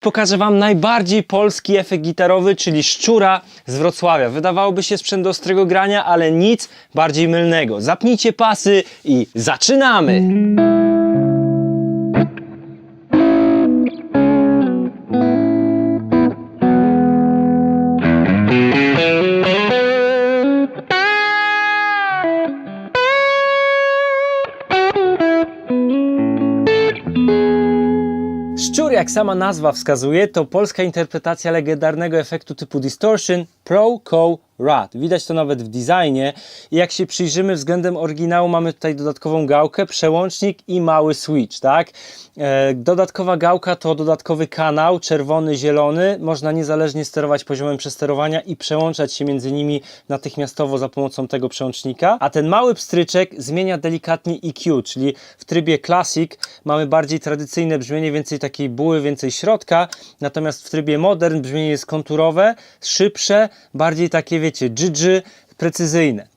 Pokażę Wam najbardziej polski efekt gitarowy, czyli szczura z Wrocławia. Wydawałoby się sprzęt do ostrego grania, ale nic bardziej mylnego. Zapnijcie pasy i zaczynamy! Szczur, jak sama nazwa wskazuje, to polska interpretacja legendarnego efektu typu Distortion Pro Co Rad. Widać to nawet w designie. Jak się przyjrzymy względem oryginału, mamy tutaj dodatkową gałkę, przełącznik i mały switch, tak? E, dodatkowa gałka to dodatkowy kanał, czerwony, zielony. Można niezależnie sterować poziomem przesterowania i przełączać się między nimi natychmiastowo za pomocą tego przełącznika. A ten mały pstryczek zmienia delikatnie EQ, czyli w trybie Classic mamy bardziej tradycyjne brzmienie, więcej takiej buły, więcej środka, natomiast w trybie Modern brzmienie jest konturowe, szybsze, bardziej takie, wiecie, dżdży, precyzyjne.